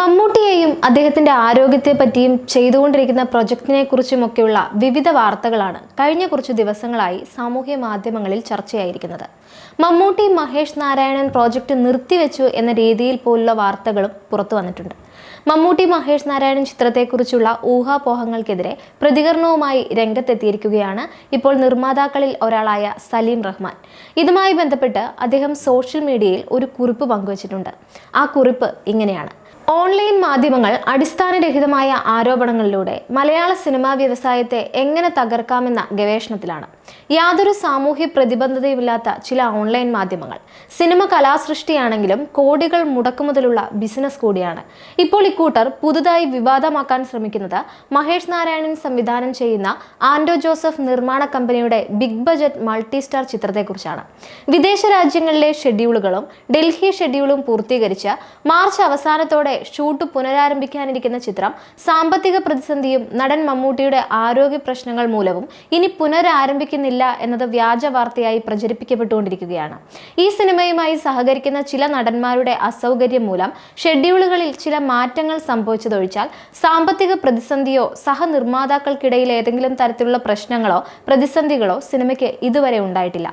മമ്മൂട്ടിയെയും അദ്ദേഹത്തിന്റെ ആരോഗ്യത്തെ പറ്റിയും ചെയ്തുകൊണ്ടിരിക്കുന്ന പ്രൊജക്ടിനെ കുറിച്ചുമൊക്കെയുള്ള വിവിധ വാർത്തകളാണ് കഴിഞ്ഞ കുറച്ച് ദിവസങ്ങളായി സാമൂഹ്യ മാധ്യമങ്ങളിൽ ചർച്ചയായിരിക്കുന്നത്. മമ്മൂട്ടി മഹേഷ് നാരായണൻ പ്രോജക്റ്റ് നിർത്തിവെച്ചു എന്ന രീതിയിൽ പോലുള്ള വാർത്തകളും പുറത്തു വന്നിട്ടുണ്ട്. മമ്മൂട്ടി മഹേഷ് നാരായണൻ ചിത്രത്തെക്കുറിച്ചുള്ള ഊഹാപോഹങ്ങൾക്കെതിരെ പ്രതികരണവുമായി രംഗത്തെത്തിയിരിക്കുകയാണ് ഇപ്പോൾ നിർമ്മാതാക്കളിൽ ഒരാളായ സലീം റഹ്മാൻ. ഇതുമായി ബന്ധപ്പെട്ട് അദ്ദേഹം സോഷ്യൽ മീഡിയയിൽ ഒരു കുറിപ്പ് പങ്കുവച്ചിട്ടുണ്ട്. ആ കുറിപ്പ് ഇങ്ങനെയാണ്. ഓൺലൈൻ മാധ്യമങ്ങൾ അടിസ്ഥാനരഹിതമായ ആരോപണങ്ങളിലൂടെ മലയാള സിനിമാ വ്യവസായത്തെ എങ്ങനെ തകർക്കാമെന്ന ഗവേഷണത്തിലാണ്. യാതൊരു സാമൂഹ്യ പ്രതിബദ്ധതയുമില്ലാത്ത ചില ഓൺലൈൻ മാധ്യമങ്ങൾ. സിനിമ കലാസൃഷ്ടിയാണെങ്കിലും കോടികൾ മുടക്കുമുതലുള്ള ബിസിനസ് കൂടിയാണ്. ഇപ്പോൾ ഇക്കൂട്ടർ പുതുതായി വിവാദമാക്കാൻ ശ്രമിക്കുന്നത് മഹേഷ് നാരായണൻ സംവിധാനം ചെയ്യുന്ന ആൻഡോ ജോസഫ് നിർമ്മാണ കമ്പനിയുടെ ബിഗ് ബജറ്റ് മൾട്ടി സ്റ്റാർ ചിത്രത്തെക്കുറിച്ചാണ്. വിദേശ രാജ്യങ്ങളിലെ ഷെഡ്യൂളുകളും ഡൽഹി ഷെഡ്യൂളും പൂർത്തീകരിച്ച് മാർച്ച് അവസാനത്തോടെ ഷൂട്ട് പുനരാരംഭിക്കാനിരിക്കുന്ന ചിത്രം സാമ്പത്തിക പ്രതിസന്ധിയും നടൻ മമ്മൂട്ടിയുടെ ആരോഗ്യ പ്രശ്നങ്ങൾ മൂലവും ഇനി പുനരാരംഭിക്കുന്നില്ല എന്നത് വ്യാജ വാർത്തയായി പ്രചരിപ്പിക്കപ്പെട്ടുകൊണ്ടിരിക്കുകയാണ്. ഈ സിനിമയുമായി സഹകരിക്കുന്ന ചില നടന്മാരുടെ അസൗകര്യം മൂലം ഷെഡ്യൂളുകളിൽ ചില മാറ്റങ്ങൾ സംഭവിച്ചതൊഴിച്ചാൽ സാമ്പത്തിക പ്രതിസന്ധിയോ സഹനിർമ്മാതാക്കൾക്കിടയിൽ ഏതെങ്കിലും തരത്തിലുള്ള പ്രശ്നങ്ങളോ പ്രതിസന്ധികളോ സിനിമയ്ക്ക് ഇതുവരെ ഉണ്ടായിട്ടില്ല.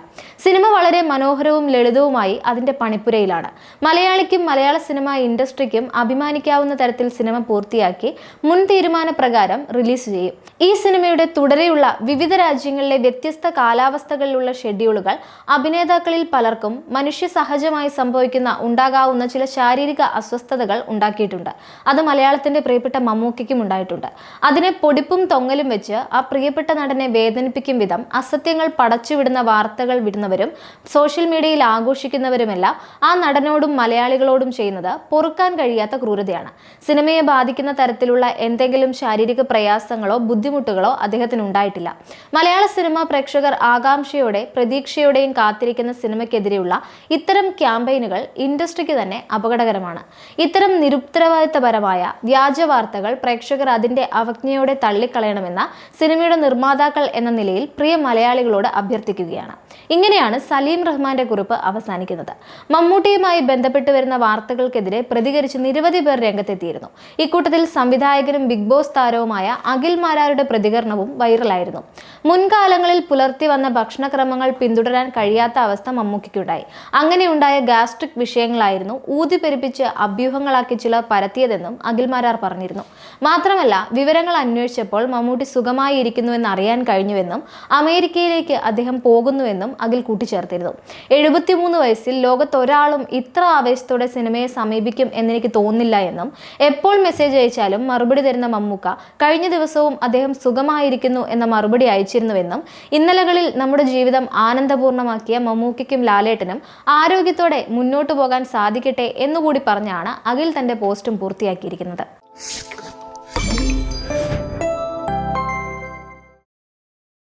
സിനിമ വളരെ മനോഹരവും ലളിതവുമായി അതിന്റെ പണിപ്പുരയിലാണ്. മലയാളിക്കും മലയാള സിനിമ ഇൻഡസ്ട്രിക്കും അഭിമാനിക്കാവുന്ന തരത്തിൽ സിനിമ പൂർത്തിയാക്കി മുൻ തീരുമാനപ്രകാരം റിലീസ് ചെയ്യും. ഈ സിനിമയുടെ തുടരെയുള്ള വിവിധ രാജ്യങ്ങളിലെ വ്യത്യസ്ത കാലാവസ്ഥകളിലുള്ള ഷെഡ്യൂളുകൾ അഭിനേതാക്കളിൽ പലർക്കും മനുഷ്യ സഹജമായി സംഭവിക്കുന്ന ഉണ്ടാകാവുന്ന ചില ശാരീരിക അസ്വസ്ഥതകൾ ഉണ്ടാക്കിയിട്ടുണ്ട്. അത് മലയാളത്തിന്റെ പ്രിയപ്പെട്ട മമ്മൂക്കയ്ക്കും ഉണ്ടായിട്ടുണ്ട്. അതിനെ പൊടിപ്പും തൊങ്ങലും വെച്ച് ആ പ്രിയപ്പെട്ട നടനെ വേദനിപ്പിക്കും വിധം അസത്യങ്ങൾ പടച്ചുവിടുന്ന വാർത്തകൾ വിടുന്നവരും സോഷ്യൽ മീഡിയയിൽ ആഘോഷിക്കുന്നവരുമെല്ലാം ആ നടനോടും മലയാളികളോടും ചെയ്യുന്നത് പൊറുക്കാൻ കഴിയാത്ത ക്രൂരതയാണ്. സിനിമയെ ബാധിക്കുന്ന തരത്തിലുള്ള എന്തെങ്കിലും ശാരീരിക പ്രയാസങ്ങളോ ബുദ്ധിമുട്ടുകളോ അദ്ദേഹത്തിന് ഉണ്ടായിട്ടില്ല മലയാള സിനിമ പ്രേക്ഷകർ ആകാംക്ഷയോടെ പ്രതീക്ഷയോടെയും കാത്തിരിക്കുന്ന സിനിമയ്ക്കെതിരെയുള്ള ഇത്തരം ക്യാമ്പയിനുകൾ ഇൻഡസ്ട്രിക്ക് തന്നെ അപകടകരമാണ്. ഇത്തരം നിരുത്തരവാദിത്തപരമായ വ്യാജ വാർത്തകൾ പ്രേക്ഷകർ അതിന്റെ അവജ്ഞയോടെ തള്ളിക്കളയണമെന്ന സിനിമയുടെ നിർമ്മാതാക്കൾ എന്ന നിലയിൽ പ്രിയ മലയാളികളോട് അഭ്യർത്ഥിക്കുകയാണ്. ഇങ്ങനെയാണ് സലീം റഹ്മാന്റെ കുറിപ്പ് അവസാനിക്കുന്നത്. മമ്മൂട്ടിയുമായി ബന്ധപ്പെട്ട് വരുന്ന വാർത്തകൾക്കെതിരെ പ്രതികരിച്ച് നിരവധി പേർ രംഗത്തെത്തിയിരുന്നു. ഇക്കൂട്ടത്തിൽ സംവിധായകനും ബിഗ് ബോസ് താരവുമായ അഖിൽ മാരാരുടെ പ്രതികരണവും വൈറലായിരുന്നു. മുൻകാലങ്ങളിൽ പുലർത്തി വന്ന ഭക്ഷണക്രമങ്ങൾ പിന്തുടരാൻ കഴിയാത്ത അവസ്ഥ മമ്മൂക്കിക്കുണ്ടായി. അങ്ങനെയുണ്ടായ ഗാസ്ട്രിക് വിഷയങ്ങളായിരുന്നു ഊതിപ്പെരുപ്പിച്ച് അഭ്യൂഹങ്ങളാക്കി ചിലർ പരത്തിയതെന്നും അഖിൽ മാരാർ പറഞ്ഞിരുന്നു. മാത്രമല്ല വിവരങ്ങൾ അന്വേഷിച്ചപ്പോൾ മമ്മൂട്ടി സുഖമായി ഇരിക്കുന്നുവെന്ന് അറിയാൻ കഴിഞ്ഞുവെന്നും അമേരിക്കയിലേക്ക് അദ്ദേഹം പോകുന്നുവെന്നും അഖിൽ കൂട്ടിച്ചേർത്തിരുന്നു. എഴുപത്തിമൂന്ന് വയസ്സിൽ ലോകത്തൊരാളും ഇത്ര ആവേശത്തോടെ സിനിമയെ സമീപിക്കും എന്നെനിക്ക് തോന്നുന്നില്ല എന്നും എപ്പോൾ മെസ്സേജ് അയച്ചാലും മറുപടി തരുന്ന മമ്മൂക്ക കഴിഞ്ഞ ദിവസവും അദ്ദേഹം സുഖമായിരിക്കുന്നു എന്ന മറുപടി അയച്ചിരുന്നുവെന്നും ഇന്നലകളിൽ നമ്മുടെ ജീവിതം ആനന്ദപൂർണമാക്കിയ മമ്മൂക്കയ്ക്കും ലാലേട്ടനും ആരോഗ്യത്തോടെ മുന്നോട്ടു പോകാൻ സാധിക്കട്ടെ എന്നുകൂടി പറഞ്ഞാണ് അഖിൽ തന്റെ പോസ്റ്റും പൂർത്തിയാക്കിയിരിക്കുന്നത്.